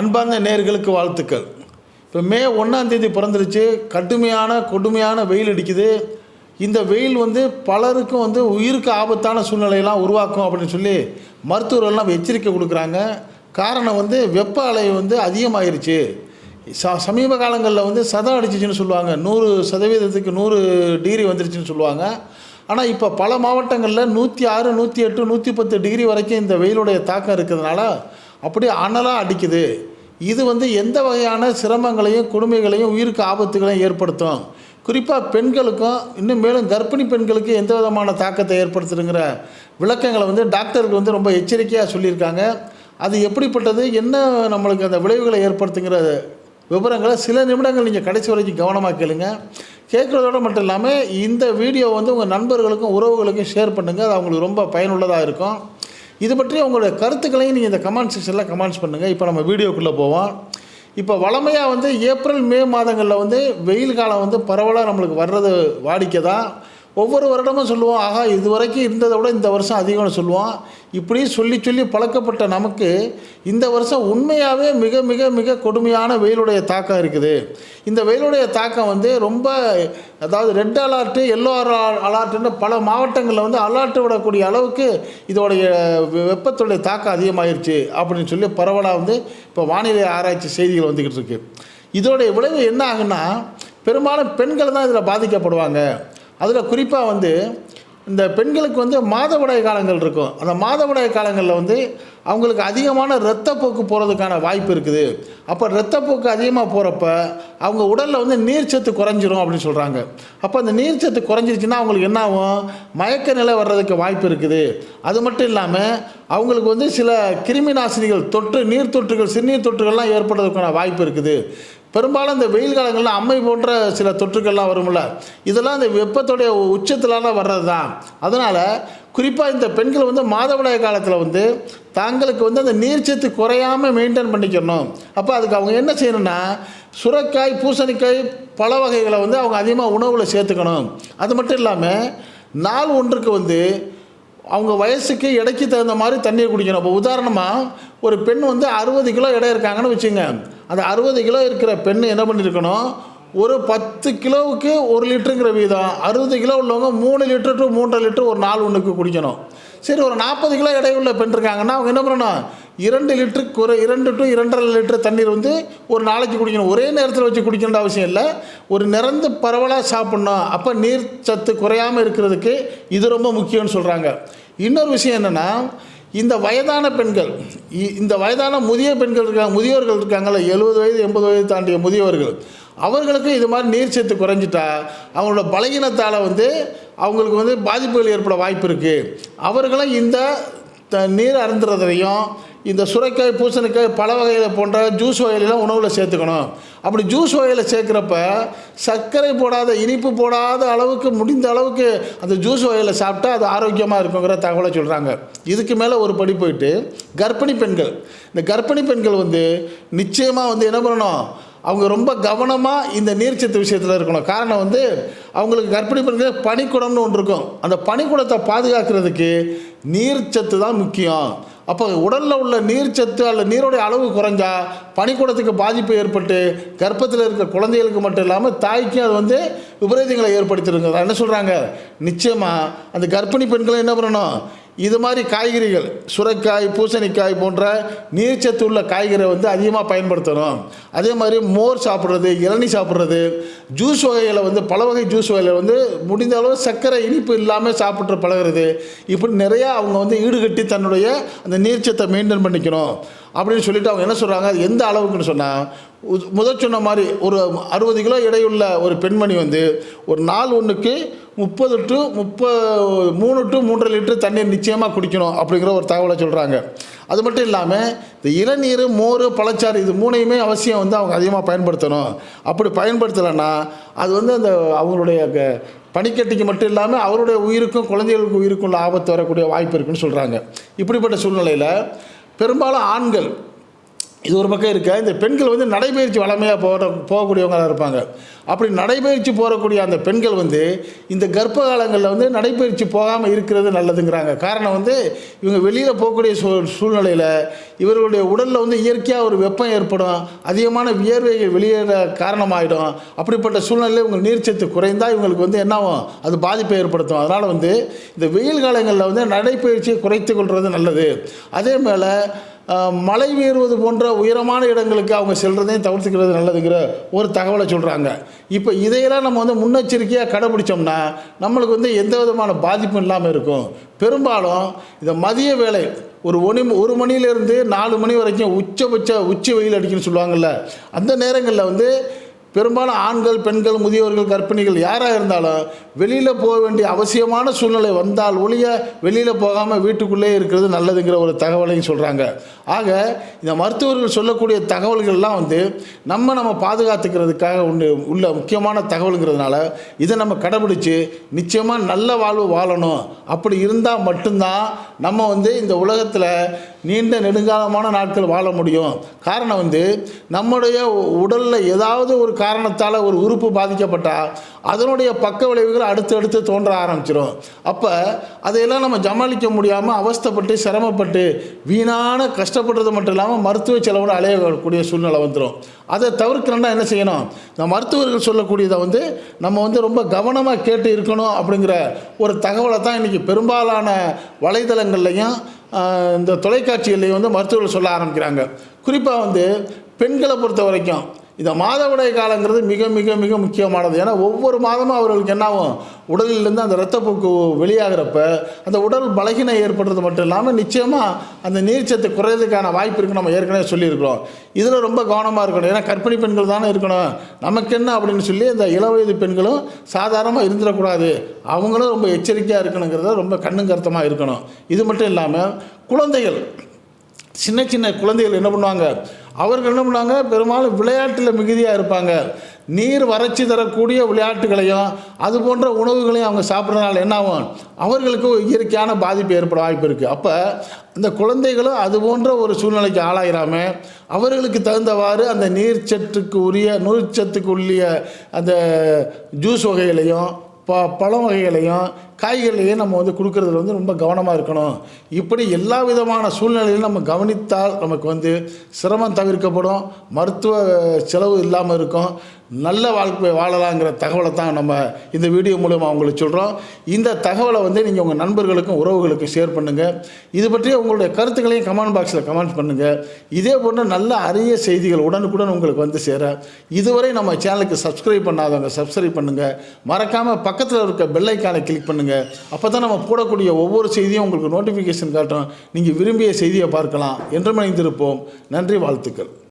அன்பார்ந்த நேர்களுக்கு வாழ்த்துக்கள். இப்போ மே ஒன்றாம் தேதி பிறந்துருச்சு. கடுமையான கொடுமையான வெயில் அடிக்குது. இந்த வெயில் வந்து பலருக்கும் வந்து உயிருக்கு ஆபத்தான சூழ்நிலையெல்லாம் உருவாக்கும் அப்படின்னு சொல்லி மருத்துவர்கள்லாம் எச்சரிக்கை கொடுக்குறாங்க. காரணம் வந்து வெப்ப அலை வந்து அதிகமாகிருச்சு ச சமீப காலங்களில் வந்து சதம் அடிச்சிச்சுன்னு சொல்லுவாங்க. நூறு சதவீதத்துக்கு நூறு டிகிரி வந்துருச்சுன்னு சொல்லுவாங்க. ஆனால் இப்போ பல மாவட்டங்களில் நூற்றி ஆறு நூற்றி எட்டு நூற்றி பத்து டிகிரி வரைக்கும் இந்த வெயிலுடைய தாக்கம் இருக்கிறதுனால அப்படியே அனலாக அடிக்குது. இது வந்து எந்த வகையான சிரமங்களையும் கொடுமைகளையும் உயிருக்கு ஆபத்துகளையும் ஏற்படுத்தும். குறிப்பாக பெண்களுக்கும் இன்னும் மேலும் கர்ப்பிணி பெண்களுக்கு எந்த விதமான தாக்கத்தை ஏற்படுத்துதுங்கிற விளக்கங்களை வந்து டாக்டர்கள் வந்து ரொம்ப எச்சரிக்கையாக சொல்லியிருக்காங்க. அது எப்படிப்பட்டது? என்ன நம்மளுக்கு அந்த விளைவுகளை ஏற்படுத்துங்கிற விவரங்களை சில நிமிடங்கள் நீங்கள் கடைசி வரைக்கும் கவனமாக கேளுங்க. கேட்குறதோட மட்டும் இல்லாமல் இந்த வீடியோ வந்து உங்கள் நண்பர்களுக்கும் உறவுகளுக்கும் ஷேர் பண்ணுங்கள் அது அவங்களுக்கு ரொம்ப பயனுள்ளதாக இருக்கும். இது பற்றி உங்களுடைய கருத்துக்களையும் நீங்கள் இந்த கமெண்ட் செக்ஷனில் கமெண்ட்ஸ் பண்ணுங்கள் இப்போ நம்ம வீடியோக்குள்ளே போவோம். இப்போ வளமையாக வந்து ஏப்ரல் மே மாதங்களில் வந்து வெயில் காலம் வந்து பரவலாக நம்மளுக்கு வர்றது வாடிக்கை தான் ஒவ்வொரு வருடமும் சொல்லுவோம் ஆகா இது வரைக்கும் இருந்ததை விட இந்த வருஷம் அதிகம்னு சொல்லுவோம். இப்படி சொல்லி சொல்லி பழக்கப்பட்ட நமக்கு இந்த வருஷம் உண்மையாகவே மிக மிக மிக கொடுமையான வெயிலுடைய தாக்கம் இருக்குது. இந்த வெயிலுடைய தாக்கம் வந்து ரொம்ப அதாவது ரெட் அலர்ட்டு எல்லோ அலர்ட்டுன்னு பல மாவட்டங்களில் வந்து அலர்ட்டு விடக்கூடிய அளவுக்கு இதோடைய வெப்பத்துடைய தாக்கம் அதிகமாயிருச்சு அப்படின்னு சொல்லி பரவலாக வந்து இப்போ வானிலை ஆராய்ச்சி செய்திகள் வந்துக்கிட்டு இருக்கு. இதோடைய விளைவு என்ன ஆகுன்னா பெரும்பாலும் பெண்கள் தான் இதில் பாதிக்கப்படுவாங்க. அதில் குறிப்பாக வந்து இந்த பெண்களுக்கு வந்து மாதவிடாய் காலங்கள் இருக்கும். அந்த மாதவிடாய் காலங்களில் வந்து அவங்களுக்கு அதிகமான இரத்தப்போக்கு போகிறதுக்கான வாய்ப்பு இருக்குது. அப்போ இரத்தப்போக்கு அதிகமாக போகிறப்ப அவங்க உடலில் வந்து நீர்ச்சத்து குறைஞ்சிரும் அப்படின்னு சொல்கிறாங்க அப்போ அந்த நீர்ச்சத்து குறைஞ்சிருச்சுன்னா அவங்களுக்கு என்ன ஆகும் மயக்க நிலை வர்றதுக்கு வாய்ப்பு இருக்குது. அது மட்டும் இல்லாமல் அவங்களுக்கு வந்து சில கிருமி நாசினிகள் தொற்று நீர் தொற்றுகள் சிறுநீர் தொற்றுகள்லாம் ஏற்படுறதுக்கான வாய்ப்பு இருக்குது. பெரும்பாலும் இந்த வெயில் காலங்களில் அம்மை போன்ற சில தொற்றுக்கள்லாம் வரும்ல இதெல்லாம் இந்த வெப்பத்துடைய உச்சத்திலான வர்றது தான் அதனால் குறிப்பாக இந்த பெண்கள் வந்து மாதவிடாய் காலத்தில் வந்து தாங்களுக்கு வந்து அந்த நீர்ச்சத்து குறையாமல் மெயின்டைன் பண்ணிக்கணும். அப்போ அதுக்கு அவங்க என்ன செய்யணும்னா சுரக்காய் பூசணிக்காய் பழ வகைகளை வந்து அவங்க அதிகமாக உணவில் சேர்த்துக்கணும். அது மட்டும் இல்லாமல் நாள் ஒன்றுக்கு வந்து அவங்க வயசுக்கு எடைக்கு தகுந்த மாதிரி தண்ணீர் குடிக்கணும். இப்போ உதாரணமாக ஒரு பெண் வந்து அறுபது கிலோ எடை இருக்காங்கன்னு வச்சுங்க அந்த அறுபது கிலோ இருக்கிற பெண் என்ன பண்ணியிருக்கணும் ஒரு பத்து கிலோவுக்கு ஒரு லிட்டருங்கிற வீதம். அறுபது கிலோ உள்ளவங்க மூணு லிட்டர் டு மூன்றரை லிட்டர் ஒரு நாள் ஒன்றுக்கு குடிக்கணும். சரி ஒரு நாற்பது கிலோ இடையுள்ள பெண் இருக்காங்கன்னா அவங்க என்ன பண்ணணும்? இரண்டு லிட்டருக்கு ஒரு இரண்டு டு இரண்டரை லிட்டர் தண்ணீர் வந்து ஒரு நாளைக்கு குடிக்கணும். ஒரே நேரத்தில் வச்சு குடிக்கணுன்ற அவசியம் இல்லை. ஒரு நிறந்து பரவலாக சாப்பிட்ணும். அப்போ நீர் சத்து குறையாமல் இருக்கிறதுக்கு இது ரொம்ப முக்கியம்னு சொல்கிறாங்க இன்னொரு விஷயம் என்னென்னா இந்த வயதான பெண்கள் இ- இந்த வயதான முதிய பெண்கள் இருக்காங்க முதியோர்கள் இருக்காங்கல்ல எழுபது வயது எண்பது வயது தாண்டிய முதியவர்கள் அவர்களுக்கு இது மாதிரி நீர் சத்து குறைஞ்சிட்டா அவங்களோட பலகீனத்தால் வந்து அவங்களுக்கு வந்து பாதிப்புகள் ஏற்பட வாய்ப்பு இருக்குது அவர்களும் இந்த த- நீர் அருந்துறதையும் இந்த சுரைக்காய் பூசணிக்காய் பல வகையில் போன்ற ஜூஸ் வகையிலாம் உணவில் சேர்த்துக்கணும். அப்படி ஜூஸ் வகையில் சேர்க்குறப்ப சர்க்கரை போடாத இனிப்பு போடாத அளவுக்கு முடிந்த அளவுக்கு அந்த ஜூஸ் வகையில் சாப்பிட்டா அது ஆரோக்கியமாக இருக்குங்கிற தகவலை சொல்கிறாங்க இதுக்கு மேலே ஒரு படி போயிட்டு கர்ப்பிணி பெண்கள். இந்த கர்ப்பிணி பெண்கள் வந்து நிச்சயமாக வந்து என்ன பண்ணணும்? அவங்க ரொம்ப கவனமாக இந்த நீர்ச்சத்து விஷயத்தில் இருக்கணும். காரணம் வந்து அவங்களுக்கு கர்ப்பிணி பெண்கள் பனிக்குடம்னு ஒன்று இருக்கும். அந்த பனிக்குடத்தை பாதுகாக்கிறதுக்கு நீர்ச்சத்து தான் முக்கியம். அப்போ உடலில் உள்ள நீர்ச்சத்து அல்ல நீரோடைய அளவு குறைஞ்சா பனிக்கூடத்துக்கு பாதிப்பு ஏற்பட்டு கர்ப்பத்தில் இருக்க குழந்தைகளுக்கு மட்டும் இல்லாமல் தாய்க்கும் அது வந்து விபரீதங்களை ஏற்படுத்திடுங்க. என்ன சொல்கிறாங்க நிச்சயமாக அந்த கர்ப்பிணி பெண்களை என்ன பண்ணணும்? இது மாதிரி காய்கறிகள் சுரைக்காய் பூசணிக்காய் போன்ற நீர்ச்சத்து உள்ள காய்கறி வந்து அதிகமாக பயன்படுத்தணும். அதே மாதிரி மோர் சாப்பிட்றது இளநி சாப்பிட்றது ஜூஸ் வகைகளை வந்து பல வகை ஜூஸ் வகைகளை வந்து முடிந்த அளவு சர்க்கரை இனிப்பு இல்லாமல் சாப்பிட்டு பழகுறது. இப்படி நிறையா அவங்க வந்து ஈடுகட்டி தன்னுடைய அந்த நீர்ச்சத்தை மெயின்டைன் பண்ணிக்கணும். அப்படின்னு சொல்லிட்டு அவங்க என்ன சொல்கிறாங்க அது எந்த அளவுக்குன்னு சொன்னால் முதல் சொன்ன மாதிரி ஒரு அறுபது கிலோ எடையுள்ள ஒரு பெண்மணி வந்து ஒரு நாள் ஒன்றுக்கு முப்பது டு முப்ப மூணு டு மூன்றரை லிட்டர் தண்ணீர் நிச்சயமாக குடிக்கணும் அப்படிங்கிற ஒரு தகவலை சொல்கிறாங்க அது மட்டும் இல்லாமல் இந்த இளநீர் மோர் பழச்சாறு இது மூணையுமே அவசியம் வந்து அவங்க அதிகமாக பயன்படுத்தணும். அப்படி பயன்படுத்தலைன்னா அது வந்து அந்த அவங்களுடைய க- பனிக்கட்டிக்கு மட்டும் இல்லாமல் அவருடைய உயிருக்கும் குழந்தைகளுக்கு உயிருக்கும் உள்ள ஆபத்து வரக்கூடிய வாய்ப்பு இருக்குன்னு சொல்கிறாங்க இப்படிப்பட்ட சூழ்நிலையில் பெரும்பாலும் ஆண்கள். இது ஒரு பக்கம் இருக்க இந்த பெண்கள் வந்து நடைபயிற்சி வளமையாக போகிற போகக்கூடியவங்களாக இருப்பாங்க. அப்படி நடைபயிற்சி போகக்கூடிய அந்த பெண்கள் வந்து இந்த கர்ப்ப காலங்களில் வந்து நடைபயிற்சி போகாமல் இருக்கிறது நல்லதுங்கிறாங்க. காரணம் வந்து இவங்க வெளியில் போகக்கூடிய சூ சூழ்நிலையில் இவர்களுடைய உடலில் வந்து இயற்கையாக ஒரு வெப்பம் ஏற்படும் அதிகமான வியர்வைகள் வெளியேற காரணமாகிடும் அப்படிப்பட்ட சூழ்நிலையில் இவங்க நீர்ச்சத்து குறைந்தால் இவங்களுக்கு வந்து என்னாகும் அது பாதிப்பை ஏற்படுத்தும். அதனால் வந்து இந்த வெயில் காலங்களில் வந்து நடைப்பயிற்சியை குறைத்து கொள்வது நல்லது. அதே மேலே மலை ஏறுவது போன்ற உயரமான இடங்களுக்கு அவங்க செல்றதையும் தவிர்த்துக்கிறது நல்லதுங்கிற ஒரு தகவலை சொல்கிறாங்க இப்போ இதையெல்லாம் நம்ம வந்து முன்னெச்சரிக்கையாக கடைபிடிச்சோம்னா நம்மளுக்கு வந்து எந்த விதமான பாதிப்பும் இல்லாமல் இருக்கும். பெரும்பாலும் இந்த மதிய வேலை ஒரு ஒனி ஒரு மணிலேருந்து நாலு மணி வரைக்கும் உச்சபட்ச உச்சி வெயில் அடிக்குன்னு சொல்லுவாங்கள்ல அந்த நேரங்களில் வந்து பெரும்பாலும் ஆண்கள் பெண்கள் முதியோர்கள் கர்ப்பிணிகள் யாராக இருந்தாலும் வெளியில் போக வேண்டிய அவசியமான சூழ்நிலை வந்தால் ஒழிய வெளியில் போகாமல் வீட்டுக்குள்ளே இருக்கிறது நல்லதுங்கிற ஒரு தகவலையும் சொல்கிறாங்க ஆக இந்த மருத்துவர்கள் சொல்லக்கூடிய தகவல்கள்லாம் வந்து நம்ம நம்ம பாதுகாத்துக்கிறதுக்காக ஒன்று உள்ள முக்கியமான தகவலுங்கிறதுனால இதை நம்ம கடைபிடிச்சு நிச்சயமாக நல்ல வாழ்வு வாழணும். அப்படி இருந்தால் மட்டும்தான் நம்ம வந்து இந்த உலகத்தில் நீண்ட நெடுங்காலமான நாட்கள் வாழ முடியும். காரணம் வந்து நம்முடைய உடலில் ஏதாவது ஒரு காரணத்தால் ஒரு உறுப்பு பாதிக்கப்பட்டால் அதனுடைய பக்க விளைவுகள் அடுத்தடுத்து தோன்ற ஆரம்பிச்சிடும் அப்போ அதையெல்லாம் நம்ம சமாளிக்க முடியாமல் அவஸ்தைப்பட்டு சிரமப்பட்டு வீணான கஷ்டப்படுறது மட்டும் இல்லாமல் மருத்துவ செலவோடு அலையக்கூடிய சூழ்நிலை வந்துடும் அதை தவிர்க்கணும்னா என்ன செய்யணும்? இந்த மருத்துவர்கள் சொல்லக்கூடியதை வந்து நம்ம வந்து ரொம்ப கவனமாக கேட்டு இருக்கணும் அப்படிங்கிற ஒரு தகவலை தான் இன்றைக்கி பெரும்பாலான வலைதளங்கள்லையும் இந்த தொலைக்காட்சிகள்லையும் வந்து மருத்துவர்கள் சொல்ல ஆரம்பிக்கிறாங்க. குறிப்பாக வந்து பெண்களை பொறுத்த வரைக்கும் இந்த மாதவிடாய் காலங்கிறது மிக மிக மிக முக்கியமானது. ஏன்னா ஒவ்வொரு மாதமும் அவர்களுக்கு என்னாகும் உடலிலிருந்து அந்த இரத்தப்போக்கு வெளியாகிறப்ப அந்த உடல் பலகீனம் ஏற்படுறது மட்டும் இல்லாமல் நிச்சயமாக அந்த நீர்ச்சத்து குறையிறதுக்கான வாய்ப்பு இருக்குன்னு நம்ம ஏற்கனவே சொல்லியிருக்கிறோம். இதில் ரொம்ப கவனமாக இருக்கணும். ஏன்னா கர்ப்பிணி பெண்கள் தானே இருக்கணும். நமக்கு என்ன அப்படின்னு சொல்லி இந்த இளவயது பெண்களும் சாதாரணமாக இருந்துடக்கூடாது. அவங்களும் ரொம்ப எச்சரிக்கையாக இருக்கணுங்கிறத ரொம்ப கண்ணும் கருத்தமாக இருக்கணும். இது மட்டும் இல்லாமல் குழந்தைகள் சின்ன சின்ன குழந்தைகள் என்ன பண்ணுவாங்க? அவர்கள் என்ன பண்ணுவாங்க பெரும்பாலும் விளையாட்டில் மிகுதியாக இருப்பாங்க. நீர் வறட்சி தரக்கூடிய விளையாட்டுகளையும் அது போன்ற உணவுகளையும் அவங்க சாப்பிட்றதுனால என்ன ஆகும்? அவர்களுக்கு இயற்கையான பாதிப்பு ஏற்பட வாய்ப்பு இருக்குது அப்போ அந்த குழந்தைகளும் அது போன்ற ஒரு சூழ்நிலைக்கு ஆளாயிராமல் அவர்களுக்கு தகுந்தவாறு அந்த நீர்ச்சத்துக்கு உரிய நீர்ச்சத்துக்கு உரிய அந்த ஜூஸ் வகைகளையும் ப பழம் வகைகளையும் காய்கறிகளையும் நம்ம வந்து கொடுக்கறதுல வந்து ரொம்ப கவனமாக இருக்கணும். இப்படி எல்லா விதமான சூழ்நிலையிலும் நம்ம கவனித்தால் நமக்கு வந்து சிரமம் தவிர்க்கப்படும். மருத்துவ செலவு இல்லாமல் இருக்கும். நல்ல வாழ்க்கை வாழலாங்கிற தகவலை தான் நம்ம இந்த வீடியோ மூலமாக உங்களுக்கு சொல்கிறோம் இந்த தகவலை வந்து நீங்கள் உங்கள் நண்பர்களுக்கும் உறவுகளுக்கும் ஷேர் பண்ணுங்கள் இது பற்றிய உங்களுடைய கருத்துக்களையும் கமெண்ட் பாக்ஸில் கமெண்ட் பண்ணுங்கள் இதே போன்ற நல்ல அரிய செய்திகள் உடனுக்குடன் உங்களுக்கு வந்து சேர. இதுவரை நம்ம சேனலுக்கு சப்ஸ்கிரைப் பண்ணாதவங்க சப்ஸ்கிரைப் பண்ணுங்கள் மறக்காமல் பக்கத்தில் இருக்க பெல் கிளிக் பண்ணுங்கள் அப்போ தான் நம்ம போடக்கூடிய ஒவ்வொரு செய்தியும் உங்களுக்கு நோட்டிஃபிகேஷன் காட்டும். நீங்கள் விரும்பிய செய்தியை பார்க்கலாம். என்று மனைந்திருப்போம் நன்றி வாழ்த்துக்கள்.